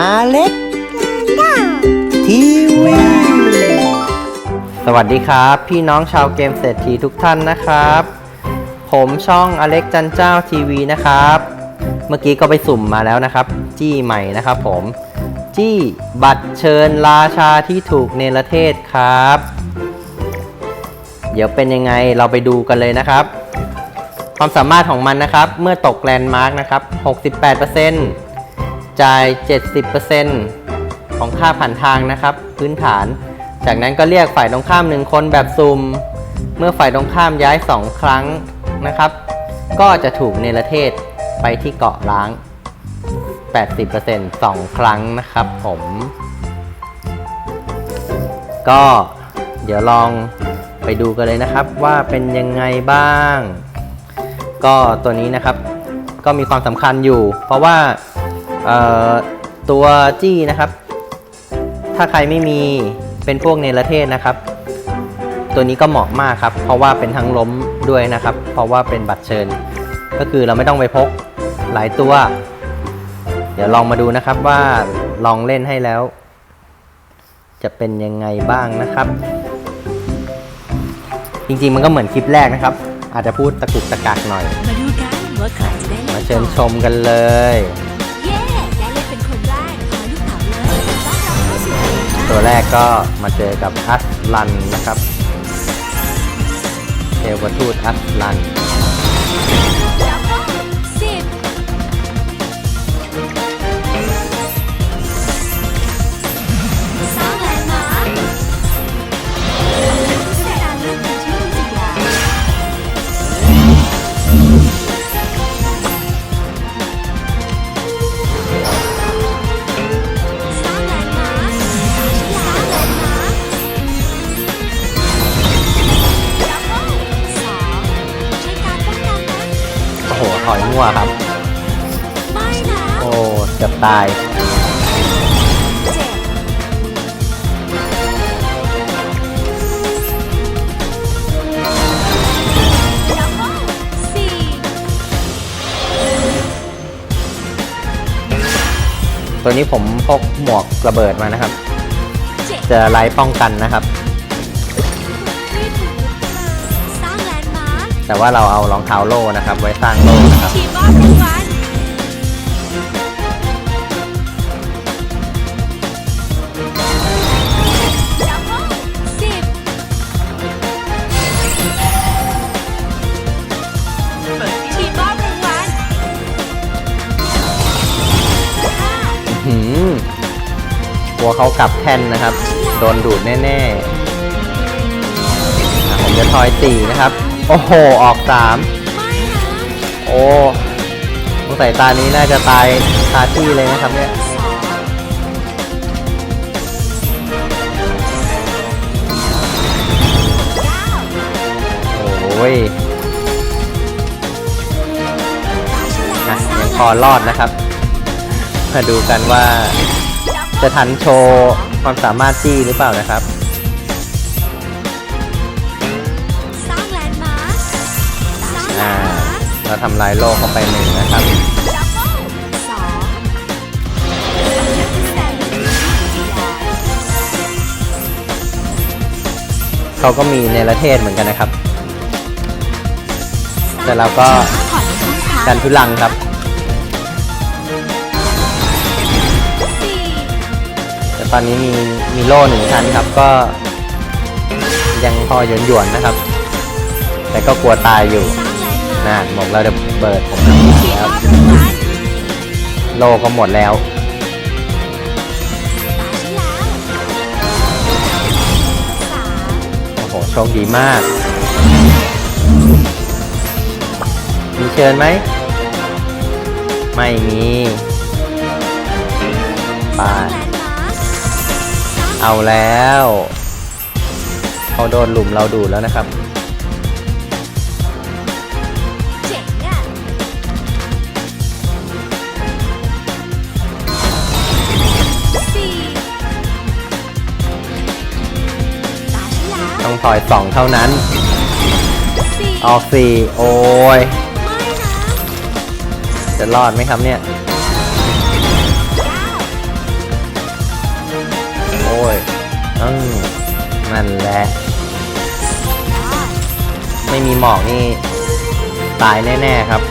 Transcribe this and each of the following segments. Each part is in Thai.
อาเล็กทีวีสวัสดีครับ พี่น้องชาวเกมเศรษฐีทุกท่านนะครับ ผมช่องอเล็กจันเจ้าทีวีนะครับ เมื่อกี้ก็ไปสุ่มมาแล้วนะครับ จี้ใหม่นะครับผม จี้บัตรเชิญราชาที่ถูกเนรเทศครับ เดี๋ยวเป็นยังไงเราไปดูกันเลยนะครับ ความสามารถของมันนะครับ เมื่อตกแลนด์มาร์กนะครับ 68% จ่าย 70%ของค่าผ่านทางนะครับ พื้นฐาน จากนั้นก็เรียกฝ่ายตรงข้ามหนึ่งคนแบบซุ่ม เมื่อฝ่ายตรงข้ามย้าย 2 ครั้งนะครับ ก็จะถูกเนรเทศไปที่เกาะล้าง 80% 2 ครั้งนะครับผม ก็เดี๋ยวลองไปดูกันเลยนะครับว่าเป็นยังไงบ้าง ก็ตัวนี้นะครับก็มีความสำคัญอยู่ เพราะว่า ตัวจี้นะครับ ถ้าใครไม่มีเป็นพวกเนรเทศนะครับ ตัวนี้ก็เหมาะมากครับ เพราะว่าเป็นทั้งล้มด้วยนะครับ เพราะว่าเป็นบัตรเชิญ ก็คือเราไม่ต้องไปพกหลายตัว เดี๋ยวลองมาดูนะครับว่าลองเล่นให้แล้ว จะเป็นยังไงบ้างนะครับ จริงๆมันก็เหมือนคลิปแรกนะครับ อาจจะพูดตะกุกตะกักหน่อย มาเชิญชมกันเลย ตัวแรกก็มาเจอกับอัสลันนะครับเทวทูตอัสลัน ตายเจ็ดดับเบิ้ลสี่ตัวนี้ผมพกหมวกระเบิดมานะครับเจ็ดจะไล่ป้องกันนะครับไม่ถูกสร้างแลนด์มาร์คแต่ว่าเราเอารองเท้าโล่นะครับ ไว้สร้างโล่นะครับ หืมกลัวเขากลับแท่นนะครับ โดนดูดแน่ๆ ผมจะทอยสี่นะครับ โอ้โห ออกสามโอ้สงสัยตานี้น่าจะตายคาที่เลยนะครับเนี่ยโอ้ยอะยังพอรอดนะครับ มาดูกันว่า จะทันโชว์ความสามารถจี้หรือเปล่านะครับสร้างแลนด์มาร์คสร้างแลอ่านด์มาร์คเราทำลายโลกเข้าไปหนึ่งนะครับดับเบิ้ลสองแสนจิยาเขาก็มีเนรเทศเหมือนกันนะครับ แต่เราก็ขอในช่องทางกันทุลังครับ ตอนนี้มีมีโล่หนึ่งชั้นครับก็ ยังพอหยวนหยวนๆนะครับ แต่ก็กลัวตายอยู่นะหมกเราจะเบิดผมทีมแล้วมอบรางวัลโลก็หมดแล้วโอ้โหโชคดีมาก มีเชิญไหม ไม่มีไป เอาแล้วเขาโดนหลุมเราดูดแล้วนะครับต้องถอยสองเท่านั้น ออกสี่โอ้ย จะรอดไหมครับเนี่ย โอ้ยอืมนั่นแหละ ไม่มีหมอกนี่ ตายแน่ ๆ ครับ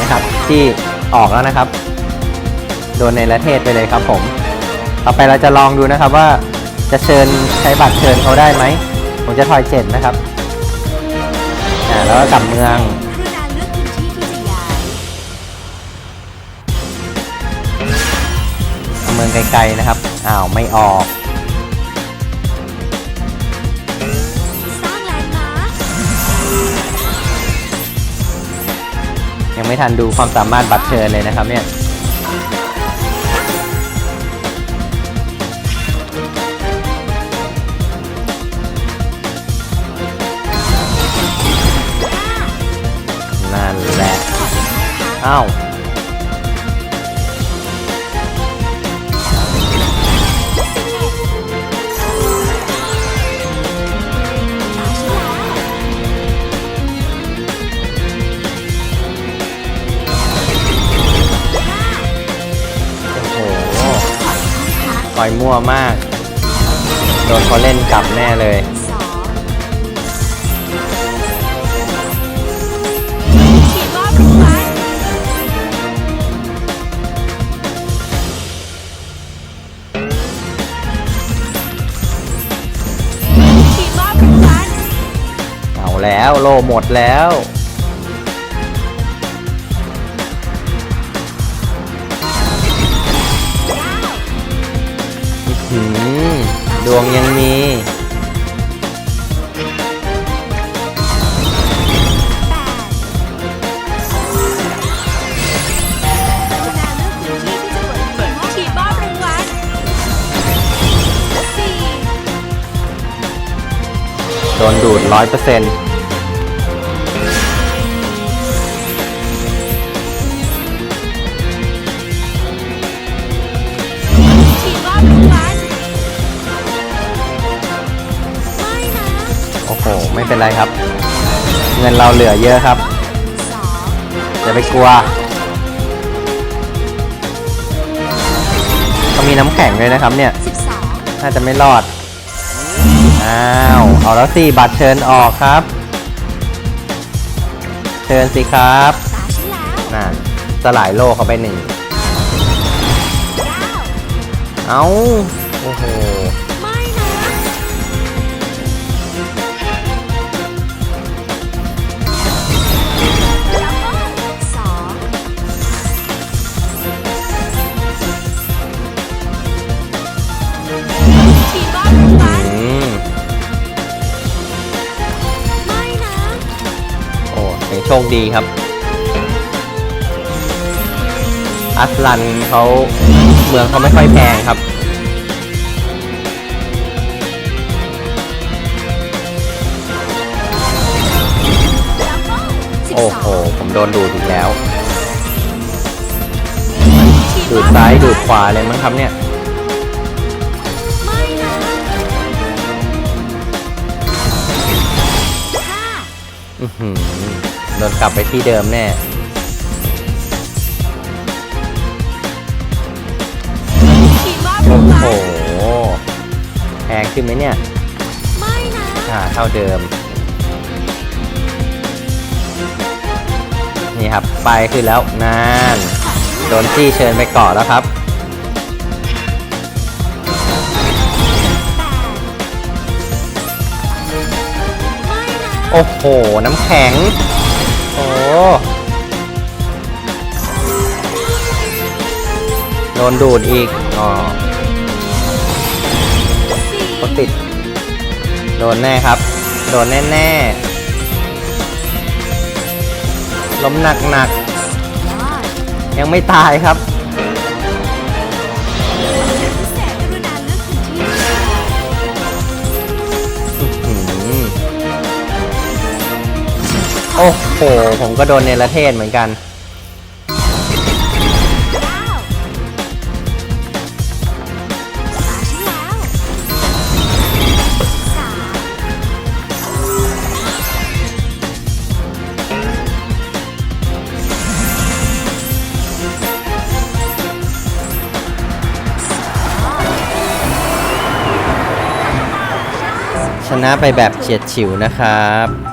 นะครับที่ออกแล้วนะครับ โดนในประเทศไปเลยครับผม ต่อไปเราจะลองดูนะครับว่าจะเชิญใช้บัตรเชิญเขาได้ไหม ผมจะถอยเจ็ดนะครับ แล้วก็กลับเมือง เมืองไกลๆนะครับ อ้าว ไม่ออกยังไม่ทันดูความสามารถบัตรเชิญเลยนะครับเนี่ย อ้าวตาฉันแล้วโอ้โหปล่อยมั่วมาก โดนเขาเล่นกลับแน่เลย แล้วโลหมดแล้วหืมดวงยังมีแปดกรุณาเลือกพื้นที่ที่จะเปิดเผยขีดว่าพรุ่งวันสี่โดนดูดร้อยเปอร์เซ็นต์ ไม่เป็นไรครับ เงินเราเหลือเยอะครับอย่าไปกลัวเขามีน้ำแข็งเลยนะครับเนี่ยน่าจะไม่รอด อ้าวเอาแล้วสิบัตรเชิญออกครับ เชิญสิครับน่ะสลายโลกเขาไปหนึ่ง เอาโอ้โห ชคดีครับ อัสลันเขาเมืองเขาไม่ค่อยแพงครับดับเบิ้ลสิบโอ้สโหองผมโดนดูดอีกแล้วขีดดูดว่าซ้ายพดูรุ่ดงขวาเลยมั้งครับเนี่ยไม่นะห้าอื้อหือ โดนกลับไปที่เดิมแน่ขีดว่าพโอ้รุ่งโหวันแพงขึ้นไหมเนี่ย ไม่นะอ่าเท่าเดิม นี่ครับ ไปขึ้นแล้วนานโดนจี้เชิญไปเกาะแล้วครับไม่นะโอ้โห น้ำแข็ง โอ้โดนดูดอีก อ๋อสี่เขาติด โดนแน่ครับ โดนแน่ๆล้มหนักหนักยอดๆยังไม่ตายครับ โอ้โห ผมก็โดนในรเทศเหมือนกัน ชนะไปแบบเฉียดฉิวนะครับ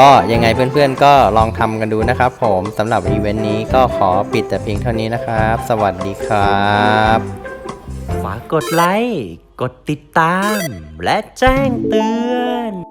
ก็ยังไงเพื่อนๆก็ลองทำกันดูนะครับผมสำหรับอีเวนต์นี้ก็ขอปิดแต่เพียงเท่านี้นะครับ สวัสดีครับฝากกดไลค์ กดติดตาม และแจ้งเตือน